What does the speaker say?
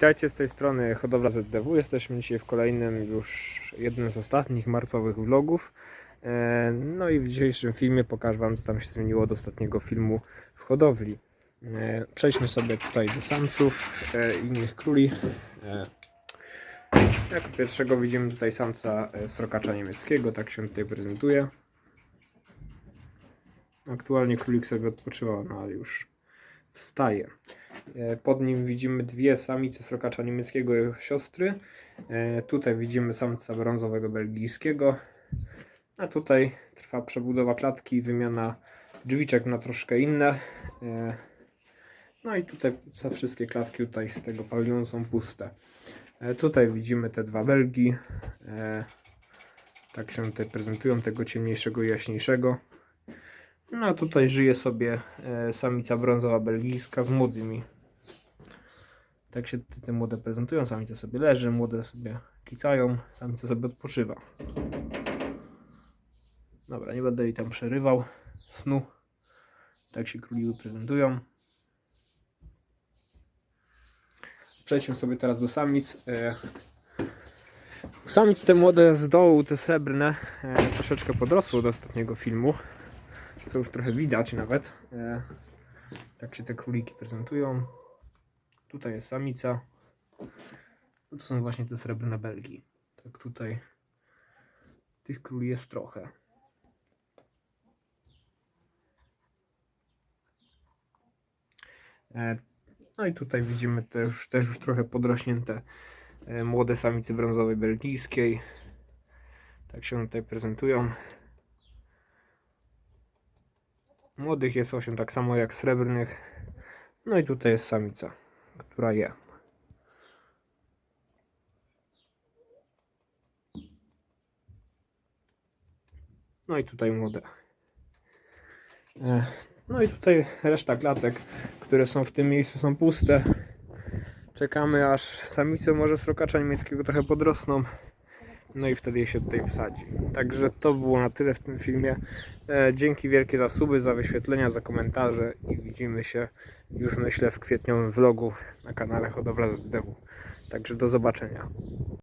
Witajcie z tej strony Hodowla ZDW. Jesteśmy dzisiaj w kolejnym, już jednym z ostatnich marcowych vlogów. E, No i w dzisiejszym filmie pokażę Wam, co tam się zmieniło od ostatniego filmu w hodowli. E, Przejdźmy sobie tutaj do samców e, innych króli. Jako pierwszego widzimy tutaj samca srokacza niemieckiego, tak się tutaj prezentuje. Aktualnie królik sobie odpoczywał, no ale już wstaje. E, Pod nim widzimy dwie samice srokacza niemieckiego i jego siostry. E, Tutaj widzimy samca brązowego belgijskiego. A tutaj trwa przebudowa klatki i wymiana drzwiczek na troszkę inne. E, No i tutaj za wszystkie klatki tutaj z tego pawilonu są puste. Tutaj widzimy te dwa belgi. Tak się tutaj prezentują, tego ciemniejszego i jaśniejszego. No tutaj żyje sobie e, samica brązowa belgijska z młodymi. Tak się te, młode prezentują. Samica sobie leży, młode sobie kicają, samica sobie odpoczywa. Dobra, nie będę jej tam przerywał snu. Tak się króliły prezentują. Przejdźmy sobie teraz do samic. E, Samic te młode z dołu, te srebrne, e, troszeczkę podrosły od ostatniego filmu co już trochę widać nawet. E, tak się te króliki prezentują. Tutaj jest samica. No to są właśnie te srebrne belgi. Tak tutaj tych króli jest trochę. E, no i tutaj widzimy też, też już trochę podrośnięte e, młode samice brązowej belgijskiej. Tak się tutaj prezentują. Młodych jest 8, tak samo jak srebrnych. No i tutaj jest samica, która je. No i tutaj młode. E, No i tutaj reszta klatek, które są w tym miejscu są puste. Czekamy aż samice może srokacza niemieckiego trochę podrosną. No i wtedy je się tutaj wsadzi. Także to było na tyle w tym filmie. E, dzięki wielkie za suby, za wyświetlenia, za komentarze i widzimy się już myślę w kwietniowym vlogu na kanale Hodowla ZDW. Także do zobaczenia.